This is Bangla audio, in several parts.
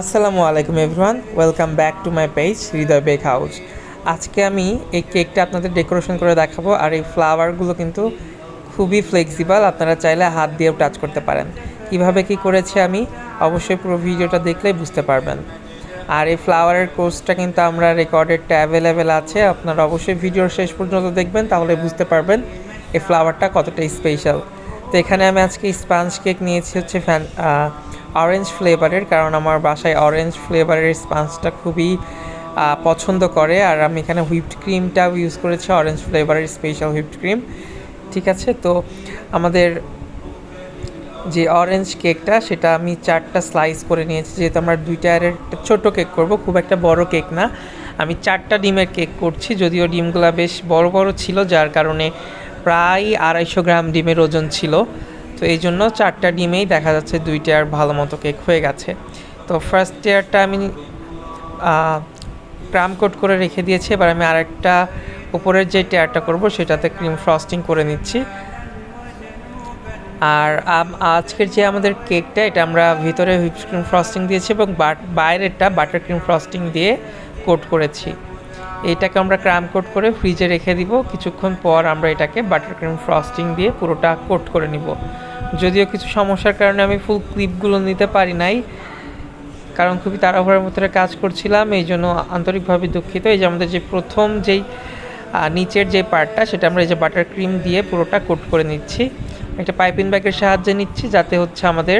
আসসালামু আলাইকুম everyone, welcome back to my page, Hridoy bake house. আজকে আমি এই কেকটা আপনাদের ডেকোরেশন করে দেখাবো, আর এই ফ্লাওয়ারগুলো কিন্তু খুবই ফ্লেক্সিবল, আপনারা চাইলে হাত দিয়েও টাচ করতে পারেন। কীভাবে কি করেছি আমি, অবশ্যই পুরো ভিডিওটা দেখলেই বুঝতে পারবেন। আর এই ফ্লাওয়ারের কোর্সটা কিন্তু আমরা রেকর্ডেডটা অ্যাভেলেবেল আছে, আপনারা অবশ্যই ভিডিওর শেষ পর্যন্ত দেখবেন, তাহলে বুঝতে পারবেন এই ফ্লাওয়ারটা কতটা স্পেশাল। তো এখানে আমি আজকে স্পাঞ্জ কেক নিয়েছি হচ্ছে ফ্যান অরেঞ্জ ফ্লেভারের কারণ আমার বাসায় অরেঞ্জ ফ্লেভারের স্পাঞ্জটা খুবই পছন্দ করে। আর আমি এখানে হুইপড ক্রিমটাও ইউজ করেছি অরেঞ্জ ফ্লেভারের স্পেশাল হুইপড ক্রিম ঠিক আছে? তো আমাদের যে অরেঞ্জ কেকটা সেটা আমি চারটা স্লাইস করে নিয়েছি। যেহেতু আমরা দুইটা একটা ছোটো কেক করব, খুব একটা বড় কেক না। আমি চারটা ডিমের কেক করছি, যদিও ডিমগুলো বেশ বড় বড় ছিল, যার কারণে প্রায় আড়াইশো গ্রাম ডিমের ওজন ছিল। তো এই জন্য চারটা ডিমেই দেখা যাচ্ছে দুইটার ভালো মতো কেক হয়ে গেছে। তো ফার্স্ট টেয়ারটা আমি ক্রাম কোট করে রেখে দিয়েছি। এবার আমি আরেকটা উপরের যে টেয়ারটা করব সেটাতে ক্রিম ফ্রস্টিং করে নিচ্ছি। আর আজকের যে আমাদের কেকটা, এটা আমরা ভিতরে হুইপ ক্রিম ফ্রস্টিং দিয়েছি এবং বাইরেরটা বাটার ক্রিম ফ্রস্টিং দিয়ে কোট করেছি। এটাকে আমরা ক্রাম কোট করে ফ্রিজে রেখে দিব। কিছুক্ষণ পর আমরা এটাকে বাটার ক্রিম ফ্রস্টিং দিয়ে পুরোটা কোট করে নিব। যদিও কিছু সমস্যার কারণে আমি ফুল ক্লিপগুলো নিতে পারি নাই, কারণ খুবই তাড়াহুড়োর মধ্যে কাজ করছিলাম, এই জন্য আন্তরিকভাবে দুঃখিত। এই যে আমাদের যে প্রথম যেই নিচের যে পার্টটা সেটা আমরা এই যে বাটার ক্রিম দিয়ে পুরোটা কোট করে নিচ্ছি। একটা পাইপিং ব্যাগের সাহায্যে নিচ্ছি, যাতে হচ্ছে আমাদের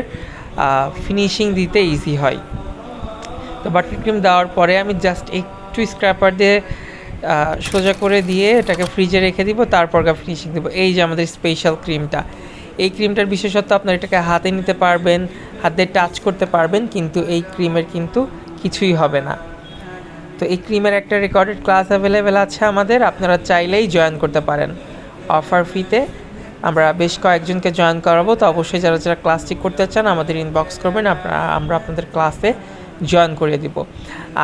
ফিনিশিং দিতে ইজি হয়। তো বাটার ক্রিম দেওয়ার পরে আমি জাস্ট একটু স্ক্র্যাপার দিয়ে সোজা করে দিয়ে এটাকে ফ্রিজে রেখে দিব, তারপর ফিনিশিং দেবো। এই যে আমাদের স্পেশাল ক্রিমটা এই ক্রিমটার বিশেষত্ব আপনার এটাকে হাতে নিতে পারবেন, হাতে টাচ করতে পারবেন, কিন্তু এই ক্রিমের কিন্তু কিছুই হবে না। তো এই ক্রিমের একটা রেকর্ডেড ক্লাস অ্যাভেলেবেল আছে আমাদের, আপনারা চাইলেই জয়েন করতে পারেন। অফার ফিতে আমরা বেশ কয়েকজনকে জয়েন করাবো, তো অবশ্যই যারা যারা ক্লাসটি করতে চান, আমাদের ইনবক্স করবেন, আপনারা, আমরা আপনাদের ক্লাসে জয়েন করিয়ে দিব।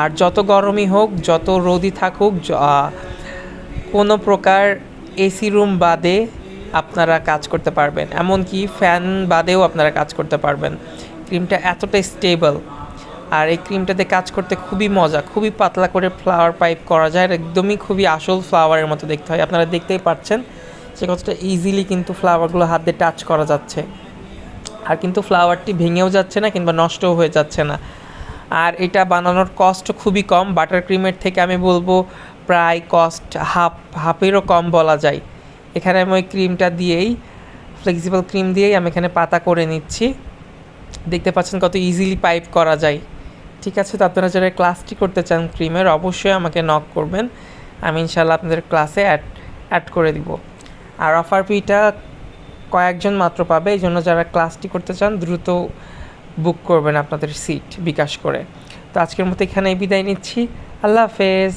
আর যত গরমই হোক, যত রোদই থাকুক কোনো প্রকার এসি রুম বাদে আপনারা কাজ করতে পারবেন। এমনকি ফ্যান বাদেও আপনারা কাজ করতে পারবেন। ক্রিমটা এতটা স্টেবল আর এই ক্রিমটাতে কাজ করতে খুবই মজা, খুবই পাতলা করে ফ্লাওয়ার পাইপ করা যায় একদমই খুবই আসল ফ্লাওয়ারের মতো দেখতে হয়। আপনারা দেখতেই পাচ্ছেন সে কতটা ইজিলি কিন্তু ফ্লাওয়ারগুলো হাত দিয়ে টাচ করা যাচ্ছে। আর কিন্তু ফ্লাওয়ারটি ভেঙেও যাচ্ছে না কিংবা নষ্টও হয়ে যাচ্ছে না। আর এটা বানানোর কষ্ট খুবই কম। বাটার ক্রিমের থেকে আমি বলব প্রায় কস্ট হাফ হাফেরও কম বলা যায়। এখানে আমি ওই ক্রিমটা দিয়েই ফ্লেক্সিবল ক্রিম দিয়েই আমি এখানে পাতা করে নিচ্ছি। দেখতে পাচ্ছেন কত ইজিলি পাইপ করা যায়। ঠিক আছে, তো আপনারা যারা ক্লাসটি করতে চান ক্রিমের অবশ্যই আমাকে নক করবেন। আমি ইনশাল্লাহ আপনাদের ক্লাসে অ্যাড অ্যাড করে দিব। আর অফার ফিটা কয়েকজন মাত্র পাবে, এই জন্য যারা ক্লাসটি করতে চান, দ্রুত বুক করবেন আপনাদের সিট বিকাশ করে। তো আজকের মতো এখানে বিদায় নিচ্ছি। আল্লাহ হাফেজ।